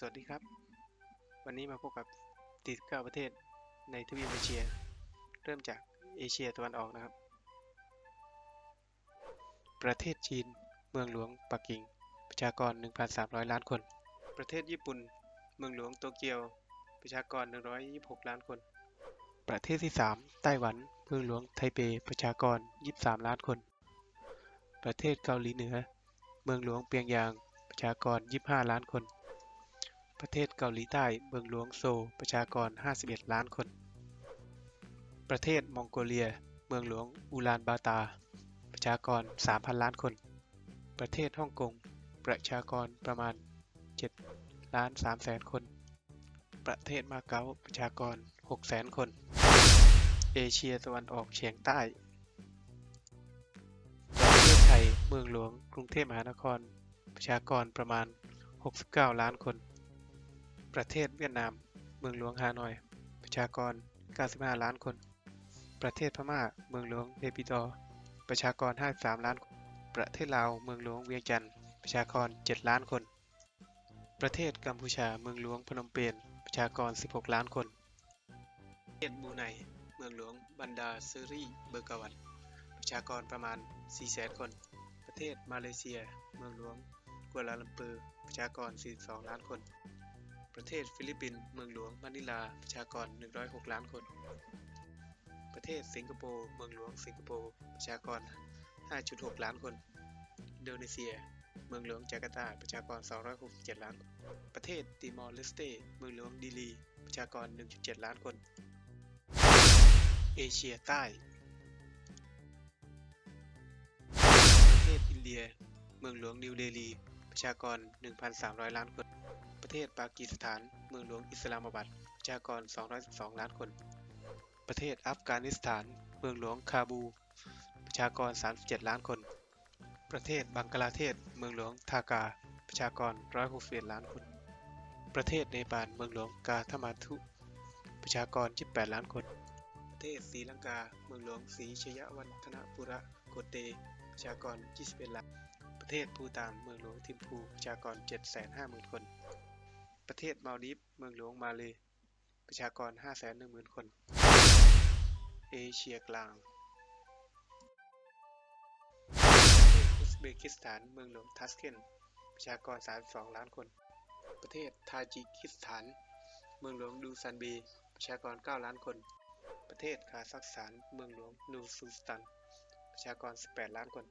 สวัสดีครับ วันนี้มาพบกับ 49 ประเทศในทวีปเอเชีย เริ่มจากเอเชียตะวันออกนะครับ ประเทศจีน เมืองหลวงปักกิ่ง ประชากร 1,300 ล้านคน ประเทศญี่ปุ่น เมืองหลวงโตเกียว ประชากร 126 ล้านคน ประเทศที่ 3 ไต้หวัน เมืองหลวงไทเป ประชากร 23 ล้านคน ประเทศเกาหลีเหนือ เมืองหลวงเปียงยาง ประชากร 25 ล้านคน ประเทศเกาหลีใต้ เมืองหลวงโซล ประชากร 51 ล้านคน ประเทศมองโกเลีย เมืองหลวงอูลานบาตา ประชากร 3,000 ล้านคน ประเทศฮ่องกง ประชากรประมาณ 7 ล้าน3แสนคน ประเทศมาเก๊า ประชากร 6 แสนคน เอเชียตะวันออกเฉียงใต้ ประเทศไทย เมืองหลวง กรุงเทพมหานคร ประชากรประมาณ 69 ล้านคน ประเทศเวียดนาม เมืองหลวงฮานอย ประชากร 95 ล้านคน ประเทศพม่า เมืองหลวงเนปิดอ ประชากร 53 ล้านคน ประเทศลาว เมืองหลวงเวียงจันทร์ ประชากร 7 ล้านคน ประเทศกัมพูชา เมืองหลวงพนมเปญ ประชากร 16 ล้านคน ประเทศบูไน เมืองหลวงบันดาซืรีเบอร์กาวัน ประชากรประมาณ 400,000 คน ประเทศมาเลเซีย เมืองหลวงกัวลาลัมเปอร์ ประชากร 42 ล้านคน ประเทศฟิลิปปินส์เมืองหลวงมะนิลาประชากร 106 ล้านคน ประเทศสิงคโปร์เมืองหลวงสิงคโปร์ประชากร 5.6 ล้านคน อินโดนีเซีย เมืองหลวงจาการ์ตาประชากร 267 ล้าน ประเทศติมอร์เลสเตเมืองหลวงดิลีประชากร 1.7 ล้านคน เอเชียใต้ ประเทศอินเดีย เมืองหลวงนิวเดลี ประชากร 1,300 ล้านคน ประเทศปากีสถาน เมืองหลวงอิสลามบัดประชากร 212 ล้านคน ประเทศอัฟกานิสถาน เมืองหลวงคาบู ประชากร 37 ล้านคน ประเทศบังกลาเทศ เมืองหลวงทากา ประชากร 161 ล้านคน ประเทศเนปาล เมืองหลวงกาทมาทุประชากร 18 ล้านคน ประเทศศรีลังกา เมืองหลวงศรีชยวัฒนปุระโกเต ประชากร 21 ล้าน ประเทศภูฏานเมืองหลวงทิมพูประชากร 750,000 คน ประเทศมาลดีฟเมืองหลวงมาเลประชากร 510,000 คน เอเชียกลางประเทศอุซเบกิสถานเมืองหลวงทัสเคนประชากร 32 ล้านคน ประเทศทาจิกิสถาน เมืองหลวงดูซันเบประชากร 9 ล้านคน ประเทศคาซัคสถาน เมืองหลวงนูซูสตัน ประชากร 18 ล้านคน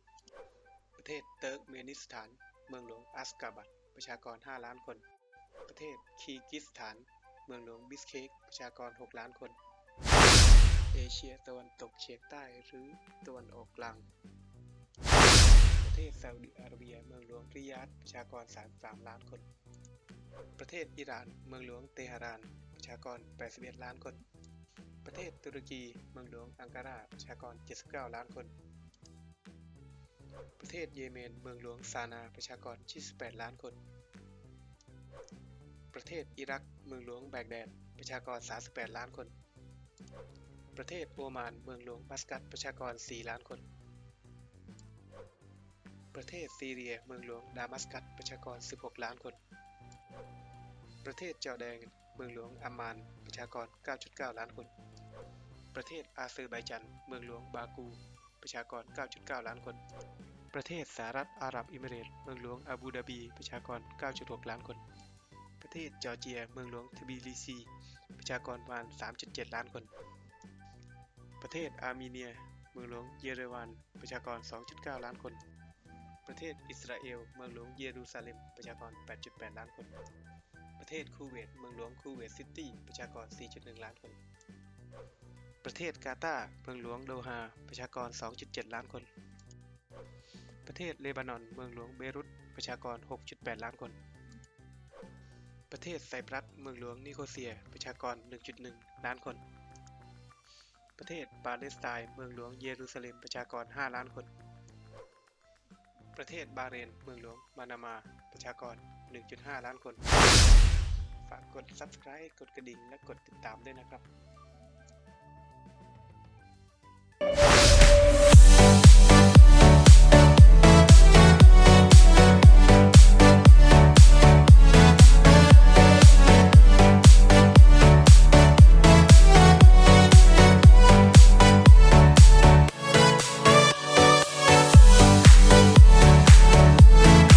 ประเทศเติร์กเมนิสถาน เมืองหลวงอัสกาบัดประชากร 5 ล้านคน ประเทศคีกิสถาน เมืองหลวงบิสเคกประชากร 6 ล้านคน เอเชียตะวันตกเฉียงใต้หรือตะวันออกกลาง ประเทศซาอุดิอาระเบีย เมืองหลวงริยาดประชากร 33 ล้านคน ประเทศอิหร่าน เมืองหลวงเตหะราน ประชากร 81 ล้านคน ประเทศตุรกี เมืองหลวงอังการาประชากร 79 ล้านคน ประเทศเยเมนเมืองหลวงซานาประชากร 28 ล้านคน ประเทศอิรักเมืองหลวงแบกแดดประชากร 38 ล้านคน ประเทศโอมานเมืองหลวงมัสกัตประชากร 4 ล้านคน ประเทศซีเรียเมืองหลวงดามัสกัสประชากร 16 ล้านคน ประเทศจอร์แดนเมืองหลวงอัมมานประชากร 9.9 ล้านคน ประเทศอาเซอร์ไบจันเมืองหลวงบากู ประชากร 9.9 ล้านคน ประเทศสหรัฐอาหรับอิมิเรตส์เมืองหลวงอาบูดาบี ประชากร 9.6 ล้านคน ประเทศจอร์เจีย เมืองหลวงทบิลิซี ประชากรประมาณ 3.7 ล้านคน ประเทศอาร์เมเนีย เมืองหลวงเยเรวัน ประชากร 2.9 ล้านคน ประเทศอิสราเอล เมืองหลวงเยรูซาเล็ม ประชากร 8.8 ล้านคน ประเทศคูเวต เมืองหลวงคูเวตซิตี้ ประชากร 4.1 ล้านคน ประเทศกาตาร์ เมืองหลวงโดฮา ประชากร 2.7 ล้านคน ประเทศเลบานอน เมืองหลวงเบรุต ประชากร 6.8 ล้านคน ประเทศไซปรัส เมืองหลวงนิโคเซีย ประชากร 1.1 ล้านคน ประเทศปาเลสไตน์ เมืองหลวงเยรูซาเล็ม ประชากร 5 ล้านคน ประเทศบาเรน เมืองหลวงมานามา ประชากร 1.5 ล้านคน ฝากกด subscribe กดกระดิ่ง และกดติดตามด้วยนะครับ